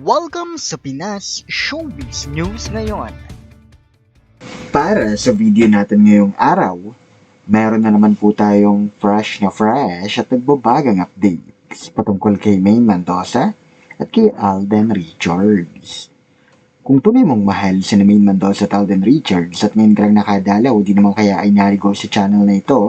Welcome sa Pinas Showbiz News ngayon. Para sa video natin ngayong araw, meron na naman po tayong fresh na fresh at nagbabagang updates patungkol kay Maine Mendoza at kay Alden Richards. Kung tunay mong mahal si Maine Mendoza at Alden Richards at ngayon ka lang nakadalaw, di naman kaya ay narigo sa channel na ito,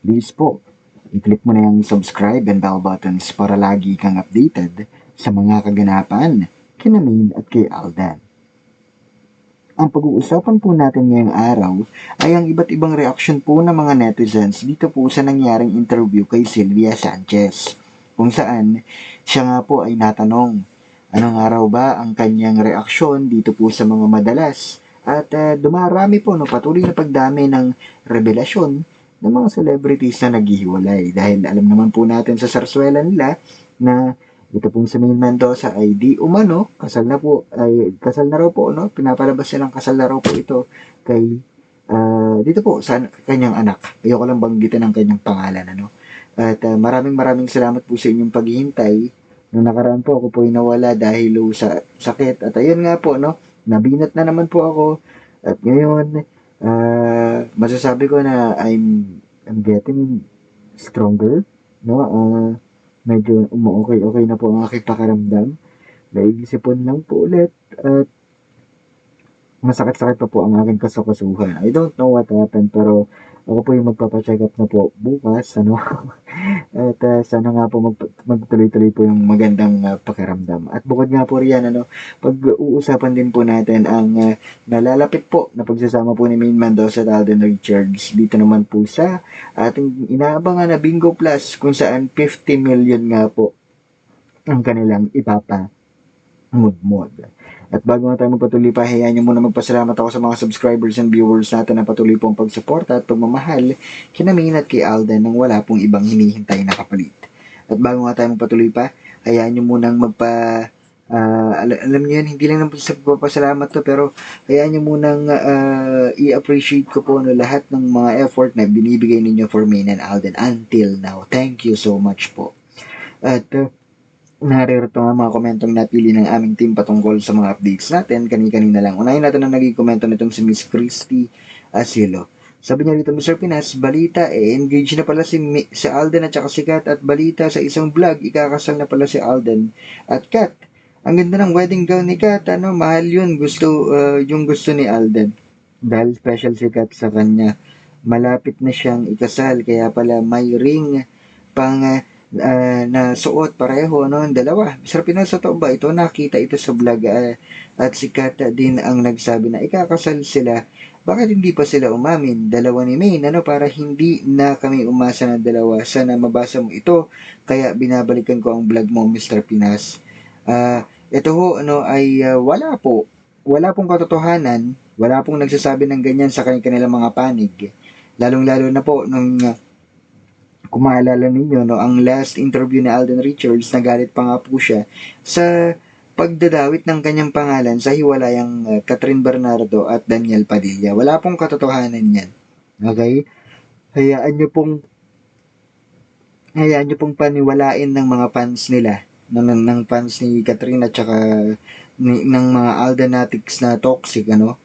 please po, i-click mo na yung subscribe and bell buttons para lagi kang updated sa mga kaganapan kina Maine at kay Alden. Ang pag-uusapan po natin ngayong araw ay ang iba't ibang reaksyon po ng mga netizens dito po sa nangyaring interview kay Sylvia Sanchez. Kung saan siya nga po ay natanong, anong araw ba ang kanyang reaksyon dito po sa mga madalas? At uh, dumarami po no, patuloy na pagdami ng revelasyon ng mga celebrities na naghihiwalay. Dahil alam naman po natin sa sarswela nila na ito pong si Maine Mendoza ay di umano, kasal na po, ay kasal na raw po, no? Pinapalabas niya ng kasal na raw po ito kay, uh, dito po, sa kanyang anak. Ayoko lang banggitin ang kanyang pangalan, ano? At uh, maraming maraming salamat po sa inyong paghihintay. Noong nakaraan po, ako po ay nawala dahil sa sakit. At ayun nga po, no? Nabinat na naman po ako. At ngayon, uh, masasabi ko na I'm, I'm getting stronger, no? Uh, medyo umu-okay-okay na po ang aking pakaramdam. Naiisipon lang po ulit at masakit-sakit pa po ang aking kasukasuhan. I don't know what happened pero ako po yung magpapacheck up na po bukas. Ano? at uh, sana nga po mag, magtuloy-tuloy po yung magandang uh, pakiramdam. At bukod nga po riyan, ano, pag-uusapan din po natin ang uh, nalalapit po na pagsasama po ni Maine Mendoza at Alden Richards dito naman po sa ating inaabangan na Bingo Plus kung saan 50 million nga po ang kanilang ipapa mood-mod. At bago nga tayo magpatuloy pa, hayaan nyo muna magpasalamat ako sa mga subscribers and viewers natin na patuloy pong pagsuporta at pagmamahal kinamin at kay Alden nang wala pong ibang hinihintay na kapalit. At bago nga tayo magpatuloy pa, hayaan nyo munang magpa... Uh, al- alam niyo yan, hindi lang naman sa pagpapasalamat to, pero hayaan nyo munang uh, i-appreciate ko po no, lahat ng mga effort na binibigay ninyo for me and Alden until now. Thank you so much po. At uh, naririto nga mga komentong napili ng aming team patungkol sa mga updates natin kani-kanina lang. Unahin natin ang naging komento nitong si Miss Christy Asilo. Sabi niya rito, Mr. Pinas, balita eh, engage na pala si, si Alden at saka si Kat at balita sa isang vlog, ikakasal na pala si Alden at Kat. Ang ganda ng wedding gown ni Kat, ano, mahal yun, gusto, uh, yung gusto ni Alden. Dahil special si Kat sa kanya, malapit na siyang ikasal, kaya pala may ring pang uh, uh, na suot pareho no ang dalawa. Mr. Pinas sa ba ito nakita ito sa vlog uh, at si Kata din ang nagsabi na ikakasal sila. Bakit hindi pa sila umamin? Dalawa ni Maine ano para hindi na kami umasa ng dalawa. Sana mabasa mo ito kaya binabalikan ko ang vlog mo Mr. Pinas. Uh, ito ho ano ay uh, wala po. Wala pong katotohanan. Wala pong nagsasabi ng ganyan sa kanilang mga panig. Lalong lalo na po nung uh, kung maalala ninyo, no, ang last interview ni Alden Richards, nagalit pa nga po siya sa pagdadawit ng kanyang pangalan sa hiwalayang uh, Catherine Bernardo at Daniel Padilla. Wala pong katotohanan yan. Okay? Hayaan nyo pong hayaan nyo pong paniwalain ng mga fans nila ng, ng, ng fans ni Catherine at saka ni, ng mga Aldenatics na toxic ano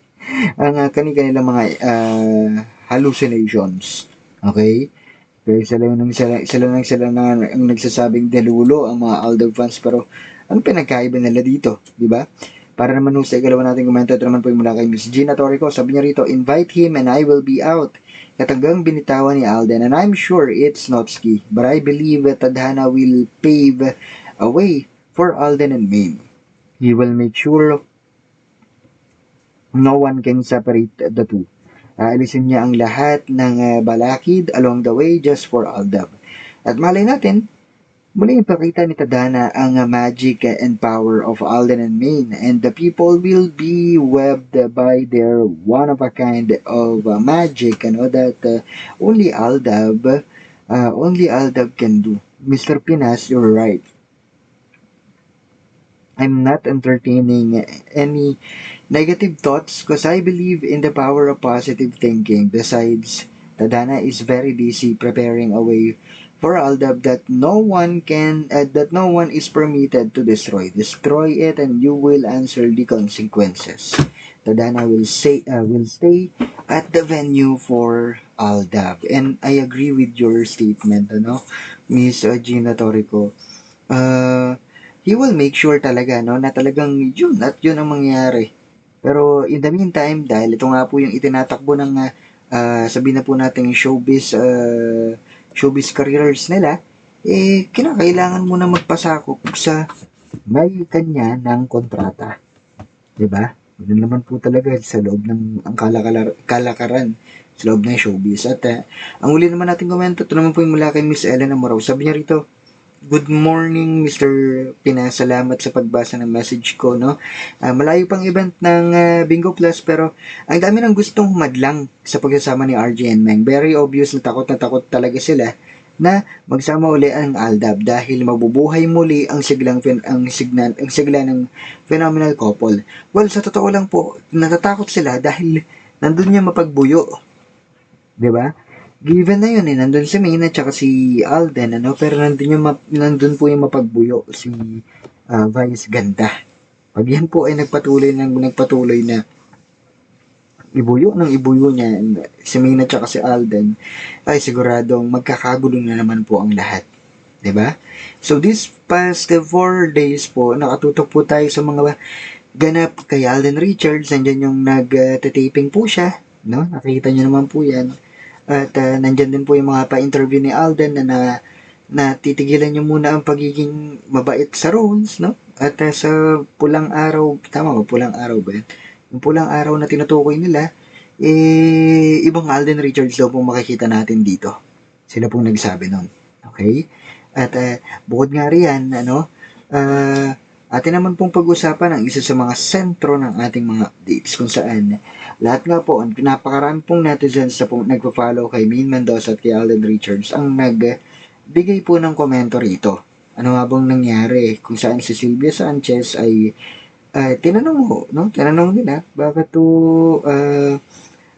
ang uh, kanilang mga uh, hallucinations okay kaya sila nang sila, sila nang sila na ang nagsasabing delulo ang mga Aldo fans pero ano pinagkaiba nila dito, di ba? Para naman sa ikalawa natin komento, ito naman po yung mula kay Miss Gina Torrico. Sabi niya rito, invite him and I will be out. Katanggang binitawan ni Alden and I'm sure it's not ski. But I believe Tadhana will pave a way for Alden and Maine. He will make sure no one can separate the two. Aalisin niya ang lahat ng uh, balakid along the way just for Aldab. At malay natin, muling ipakita ni Tadana ang uh, magic and power of Alden and Maine and the people will be webbed by their one-of-a-kind of uh, magic ano, that uh, only Aldab uh, only Aldab can do. Mr. Pinas, you're right. I'm not entertaining any negative thoughts because I believe in the power of positive thinking. Besides, Tadhana is very busy preparing a way for Aldab that no one can uh, that no one is permitted to destroy. Destroy it and you will answer the consequences. Tadhana will say uh, will stay at the venue for Aldab. And I agree with your statement, ano, Miss uh, Gina Torrico. Uh, he will make sure talaga, no, na talagang yun at yun ang mangyayari. Pero in the meantime, dahil ito nga po yung itinatakbo ng uh, uh, na po natin showbiz uh, showbiz careers nila, eh, kinakailangan mo na magpasakop sa may kanya ng kontrata. 'Di ba? Yun naman po talaga sa loob ng ang kalakalar, kalakaran sa loob ng showbiz. At uh, ang uli naman natin komento, ito naman po yung mula kay Miss Ellen Amorao. Sabi niya rito, Good morning, Mr. Pina. Salamat sa pagbasa ng message ko, no? Ah, malayo pang event ng ah, Bingo Plus, pero ang dami ng gustong humadlang sa pagsasama ni RJ and Meng. Very obvious na takot na takot talaga sila na magsama uli ang Aldab dahil mabubuhay muli ang siglang ang signan ang sigla ng phenomenal couple. Well, sa totoo lang po, natatakot sila dahil nandun niya mapagbuyo. 'Di ba? Given na yun eh, nandun si Maine at saka si Alden, ano, pero nandun, yung, map- nandun po yung mapagbuyo, si ah, Vice Ganda. Pag yan po ay nagpatuloy ng nagpatuloy na ibuyo ng ibuyo niya, si Maine at saka si Alden, ay siguradong magkakagulo na naman po ang lahat. 'Di ba? So this past uh, four days po, nakatutok po tayo sa mga ganap kay Alden Richards. Nandiyan yung nag-taping po siya. No? Nakita niyo naman po yan. At uh, nandyan din po yung mga pa-interview ni Alden na, na na niyo muna ang pagiging mabait sa roles, no? At uh, sa pulang araw, tama ba, pulang araw ba yan? Yung pulang araw na tinutukoy nila, eh, ibang Alden Richards daw pong makikita natin dito. Sila pong nagsabi nun. Okay? At uh, bukod nga riyan, ano, uh, atin naman pong pag-usapan ang isa sa mga sentro ng ating mga updates kung saan lahat nga po, ang napakarami pong netizens na pong nagpa-follow kay Main Mendoza at kay Alden Richards ang nagbigay po ng komento rito. Ano nga bang nangyari kung saan si Sylvia Sanchez ay uh, tinanong ho, no? Tinanong nila, bakit to, uh,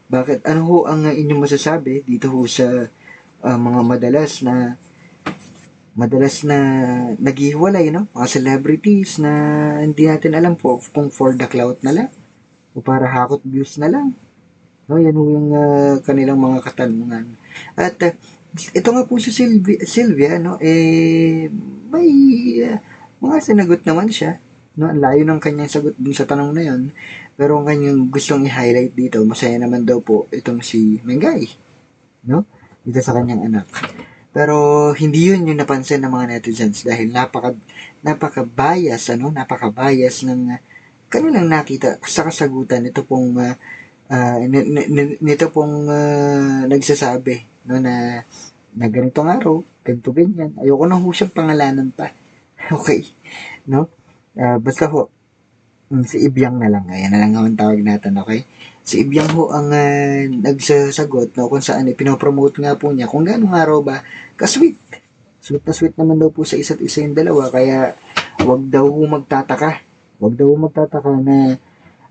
bakit, ano ho ang inyong masasabi dito ho sa uh, mga madalas na madalas na naghihiwalay, no? Mga celebrities na hindi natin alam po kung for the clout na lang o para hakot views na lang. No, yan yung uh, kanilang mga katanungan. At uh, ito nga po si Sylvia, Sylvia no, eh, may uh, mga sinagot naman siya. No, ang layo ng kanyang sagot dun sa tanong na yon. Pero ang kanyang gustong i-highlight dito, masaya naman daw po itong si Mengay. No? Dito sa kanyang anak. Pero hindi yun yung napansin ng mga netizens dahil napaka napaka-bias ano, napaka-bias ng uh, kanilang nakita sa kasagutan nito pong uh, uh, nito pong uh, nagsasabi no na na ganitong araw, ganito ganyan. Ayoko na ho siyang pangalanan pa. okay. No? Uh, basta ho, si Ibyang na lang. Ayan na lang ang tawag natin, okay? Si Ibyang ho ang uh, nagsasagot no, kung saan ipinopromote nga po niya kung gaano nga raw ba ka-sweet. Sweet na sweet naman daw po sa isa't isa yung dalawa kaya wag daw magtataka. Wag daw magtataka na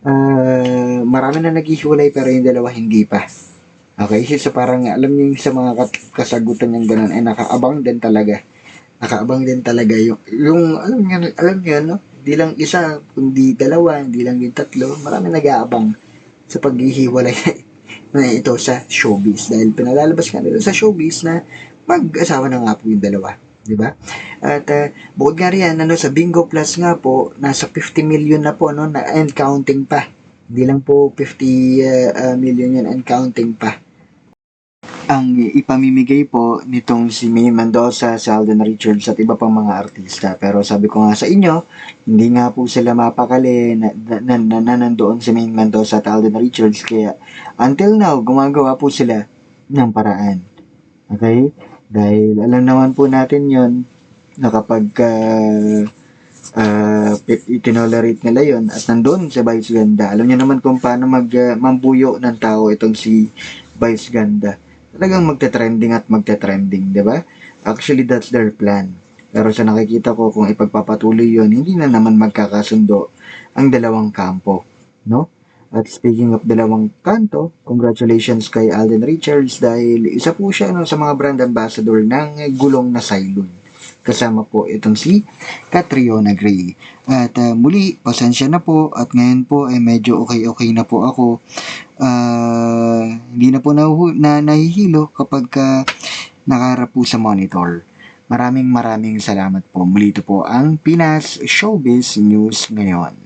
uh, marami na naghihiwalay pero yung dalawa hindi pa. Okay, so parang alam niyo yung sa mga kasagutan yung ganun ay nakaabang din talaga. Nakaabang din talaga yung yung alam niyo alam niyo no, hindi lang isa, kundi dalawa, hindi lang yung tatlo, marami nag-aabang sa paghihiwalay na ito sa showbiz dahil pinalalabas nga nila sa showbiz na mag-asawa na nga po yung dalawa, di ba? At uh, bukod nga riyan, ano, sa Bingo Plus nga po, nasa 50 million na po, no, na and counting pa. Hindi lang po 50 uh, uh, million yan and counting pa ang ipamimigay po nitong si May Mendoza, si Alden Richards at iba pang mga artista. Pero sabi ko nga sa inyo, hindi nga po sila mapakali na, na, na, na nandoon si May Mendoza at Alden Richards. Kaya until now, gumagawa po sila ng paraan. Okay? Dahil alam naman po natin yon na kapag uh, uh, itinolerate nila yon at nandun si Vice Ganda. Alam niyo naman kung paano mag, uh, mambuyo ng tao itong si Vice Ganda talagang magte-trending at magte-trending, di ba? Actually, that's their plan. Pero sa nakikita ko, kung ipagpapatuloy yon hindi na naman magkakasundo ang dalawang kampo, no? At speaking of dalawang kanto, congratulations kay Alden Richards dahil isa po siya ano, sa mga brand ambassador ng gulong na Cylon. Kasama po itong si Catriona Gray. At ah, muli, pasensya na po at ngayon po ay medyo okay-okay na po ako. Ah, hindi na po nahu- na nahihilo kapag ka nakaharap po sa monitor. Maraming maraming salamat po. Muli ito po ang Pinas Showbiz News ngayon.